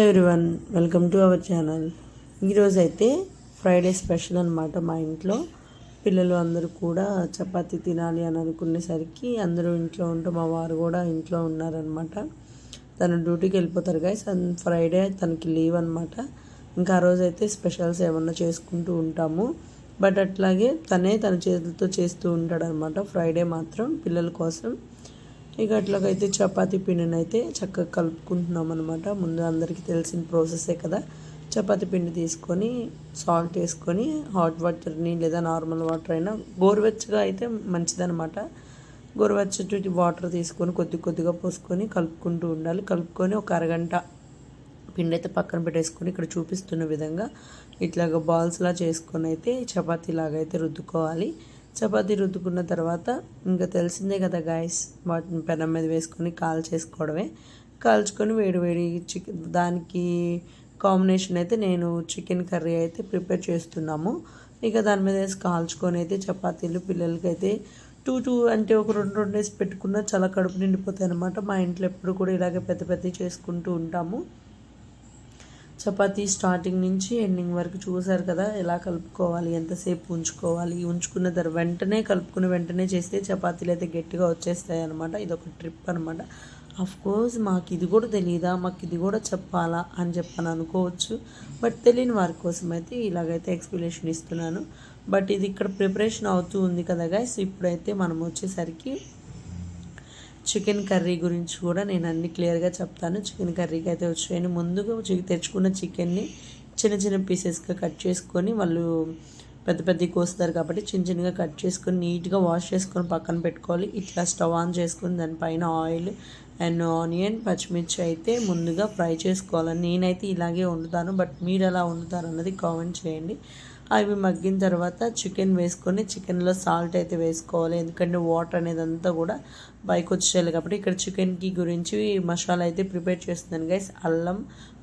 Everyone welcome to our channel. ఈరోజు అయితే Friday special అనమాట మా ఇంట్లో. పిల్లలు అందరూ కూడా చపాతి తినాలి అని అనుకునేసరికి అందరూ ఇంట్లో ఉంటూ మా వారు కూడా ఇంట్లో ఉన్నారనమాట తను డ్యూటీకి వెళ్ళిపోతారు గాయస్ ఫ్రైడే తనకి లీవ్ అనమాట ఇంకా ఆ రోజు అయితే స్పెషల్స్ ఏమన్నా చేసుకుంటూ ఉంటాము. బట్ అట్లాగే తనే తన చేతులతో చేస్తూ ఉంటాడనమాట ఫ్రైడే మాత్రం పిల్లల కోసం ఇక అట్లాగైతే చపాతీ పిండిని అయితే చక్కగా కలుపుకుంటున్నాం అనమాట ముందు అందరికీ తెలిసిన ప్రాసెసే కదా. చపాతి పిండి తీసుకొని సాల్ట్ వేసుకొని హాట్ వాటర్ని లేదా నార్మల్ వాటర్ అయినా గోరువెచ్చగా అయితే మంచిదనమాట గోరువెచ్చటి వాటర్ తీసుకొని కొద్ది కొద్దిగా పోసుకొని కలుపుకుంటూ ఉండాలి. కలుపుకొని ఒక అరగంట పిండి అయితే పక్కన పెట్టేసుకొని ఇక్కడ చూపిస్తున్న విధంగా ఇట్లాగ బాల్స్లా చేసుకొని అయితే చపాతీ లాగా అయితే రుద్దుకోవాలి. చపాతీ రుద్దుకున్న తర్వాత ఇంకా తెలిసిందే కదా గాయస్ వాటిని పెనం మీద వేసుకొని కాల్ చేసుకోవడమే. కాల్చుకొని వేడి వేడి చికెన్ దానికి కాంబినేషన్ అయితే నేను చికెన్ కర్రీ అయితే ప్రిపేర్ చేస్తున్నాము. ఇక దాని మీద వేసి కాల్చుకొని అయితే చపాతీలు పిల్లలకి అయితే టూ టూ అంటే ఒక రెండు రెండు వేసి పెట్టుకున్న చాలా కడుపు నిండిపోతాయి అనమాట మా ఇంట్లో ఎప్పుడు కూడా ఇలాగే పెద్ద పెద్ద చేసుకుంటూ ఉంటాము. చపాతీ స్టార్టింగ్ నుంచి ఎండింగ్ వరకు చూసారు కదా ఎలా కలుపుకోవాలి ఎంతసేపు ఉంచుకోవాలి ఉంచుకున్న తర్వాత వెంటనే కలుపుకుని వెంటనే చేస్తే చపాతీలు అయితే గట్టిగా వచ్చేస్తాయి అనమాట ఇది ఒక ట్రిప్ అనమాట అఫ్ కోర్స్ మాకు ఇది కూడా తెలియదా మాకు ఇది కూడా చెప్పాలా అని చెప్పని అనుకోవచ్చు. బట్ తెలియని వారి కోసం అయితే ఇలాగైతే ఎక్స్ప్లెనేషన్ ఇస్తున్నాను. బట్ ఇది ఇక్కడ ప్రిపరేషన్ అవుతూ ఉంది కదా గైస్ ఇప్పుడైతే మనం వచ్చేసరికి చికెన్ కర్రీ గురించి కూడా నేను అన్ని క్లియర్గా చెప్తాను. చికెన్ కర్రీకి అయితే వచ్చాయని ముందుగా తెచ్చుకున్న చికెన్ని చిన్న చిన్న పీసెస్గా కట్ చేసుకొని వాళ్ళు పెద్ద పెద్ద కోస్తారు కాబట్టి చిన్న చిన్నగా కట్ చేసుకొని నీట్గా వాష్ చేసుకొని పక్కన పెట్టుకోవాలి. ఇట్లా స్టవ్ ఆన్ చేసుకొని దానిపైన ఆయిల్ అండ్ ఆనియన్ పచ్చిమిర్చి అయితే ముందుగా ఫ్రై చేసుకోవాలి. నేనైతే ఇలాగే వండుతాను. బట్ మీరు ఎలా వండుతారు అన్నది కామెంట్ చేయండి. అవి మగ్గిన తర్వాత చికెన్ వేసుకొని చికెన్లో సాల్ట్ అయితే వేసుకోవాలి. ఎందుకంటే వాటర్ అనేది అంతా కూడా పైకి వచ్చేయాలి కాబట్టి ఇక్కడ చికెన్కి గురించి మసాలా అయితే ప్రిపేర్ చేస్తున్నాను గైస్ అల్లం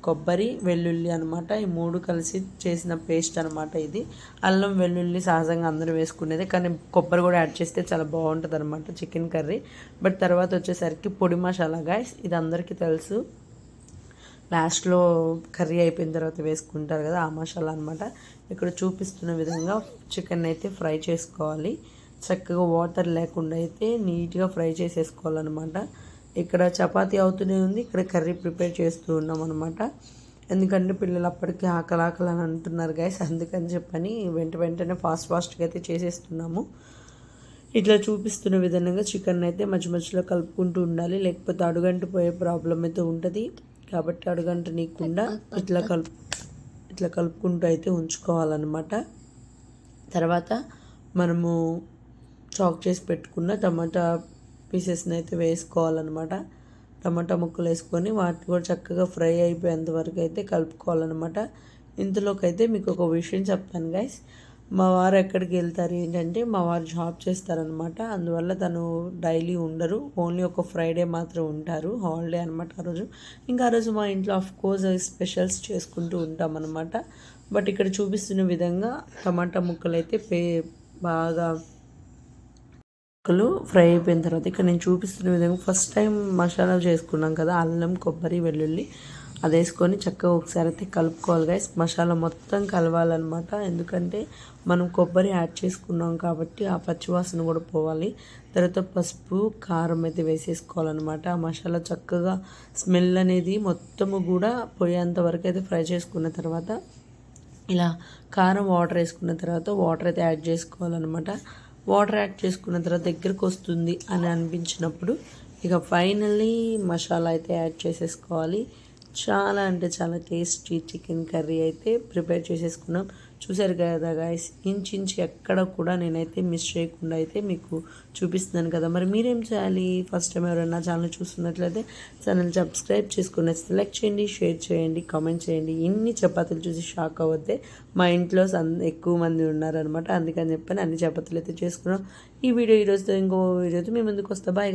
కొబ్బరి వెల్లుల్లి అనమాట ఈ మూడు కలిసి చేసిన పేస్ట్ అనమాట ఇది. అల్లం వెల్లుల్లి సహజంగా అందరూ వేసుకునేది. కానీ కొబ్బరి కూడా యాడ్ చేస్తే చాలా బాగుంటుంది అనమాట చికెన్ కర్రీ. బట్ తర్వాత వచ్చేసరికి పొడి మసాలా గాయస్ ఇది అందరికీ తెలుసు. లాస్ట్లో కర్రీ అయిపోయిన తర్వాత వేసుకుంటారు కదా ఆ మసాలా అనమాట ఇక్కడ చూపిస్తున్న విధంగా చికెన్ అయితే ఫ్రై చేసుకోవాలి. చక్కగా వాటర్ లేకుండా అయితే నీట్గా ఫ్రై చేసేసుకోవాలన్నమాట. ఇక్కడ చపాతీ అవుతూనే ఉంది ఇక్కడ కర్రీ ప్రిపేర్ చేస్తూ ఉన్నాం అనమాట ఎందుకంటే పిల్లలు అప్పటికి ఆకలి ఆకలి అని అంటున్నారు గైస్ అందుకని చెప్పని వెంట వెంటనే ఫాస్ట్ ఫాస్ట్గా అయితే చేసేస్తున్నాము. ఇట్లా చూపిస్తున్న విధంగా చికెన్ అయితే మధ్య మధ్యలో కలుపుకుంటూ ఉండాలి లేకపోతే అడుగంటిపోయే ప్రాబ్లం అయితే ఉంటుంది. కాబట్టి అడుగంట నీకుండా ఇట్లా కలుపు ఇట్లా కలుపుకుంటూ అయితే ఉంచుకోవాలన్నమాట. తర్వాత మనము చాక్ చేసి పెట్టుకున్న టమాటా పీసెస్ని అయితే వేసుకోవాలన్నమాట. టమాటా ముక్కలు వేసుకొని వాటిని కూడా చక్కగా ఫ్రై అయిపోయేంత వరకు అయితే కలుపుకోవాలన్నమాట. ఇంతలోకి అయితే మీకు ఒక విషయం చెప్తాను గైస్ మా వారు ఎక్కడికి వెళ్తారు ఏంటంటే మా వారు జాబ్ చేస్తారనమాట అందువల్ల తను డైలీ ఉండరు. ఓన్లీ ఒక ఫ్రైడే మాత్రం ఉంటారు. హాలిడే అనమాట ఆ రోజు. ఇంకా ఆ రోజు మా ఇంట్లో ఆఫ్ కోర్స్ స్పెషల్స్ చేసుకుంటూ ఉంటాం అనమాట బట్ ఇక్కడ చూపిస్తున్న విధంగా టమాటా ముక్కలు అయితే పే బాగా ముక్కలు ఫ్రై అయిపోయిన తర్వాత ఇక్కడ నేను చూపిస్తున్న విధంగా ఫస్ట్ టైం మసాలా చేసుకున్నాం కదా అల్లం కొబ్బరి వెల్లుల్లి. అది వేసుకొని చక్కగా ఒకసారి అయితే కలుపుకోవాలి గైస్ మసాలా మొత్తం కలవాలన్నమాట. ఎందుకంటే మనం కొబ్బరి యాడ్ చేసుకున్నాం కాబట్టి ఆ పచ్చివాసన కూడా పోవాలి. తర్వాత పసుపు కారం అయితే వేసేసుకోవాలన్నమాట. ఆ మసాలా చక్కగా స్మెల్ అనేది మొత్తము కూడా పోయేంత వరకు అయితే ఫ్రై చేసుకున్న తర్వాత ఇలా కారం వాటర్ వేసుకున్న తర్వాత వాటర్ అయితే యాడ్ చేసుకోవాలన్నమాట. వాటర్ యాడ్ చేసుకున్న తర్వాత దగ్గరకు వస్తుంది అని అనిపించినప్పుడు ఇక ఫైనల్లీ మసాలా అయితే యాడ్ చేసేసుకోవాలి. చాలా అంటే చాలా టేస్టీ చికెన్ కర్రీ అయితే ప్రిపేర్ చేసేసుకున్నాం. చూసారు కదా గాయస్ ఇంచించి ఎక్కడ కూడా నేనైతే మిస్ చేయకుండా అయితే మీకు చూపిస్తున్నాను కదా. మరి మీరేం చేయాలి? ఫస్ట్ టైం ఎవరైనా ఛానల్ చూస్తున్నట్లయితే ఛానల్ సబ్స్క్రైబ్ చేసుకుని సెలెక్ట్ చేయండి షేర్ చేయండి కామెంట్ చేయండి. ఇన్ని చపాతీలు చూసి షాక్ అవ్వద్దే. మా ఇంట్లో ఎక్కువ మంది ఉన్నారనమాట అందుకని చెప్పని అన్ని చపాతీలు అయితే చేసుకున్నాం. ఈ వీడియో ఈరోజుతో ఇంకో వీడియోతో మేము ముందుకు వస్తా. బాయ్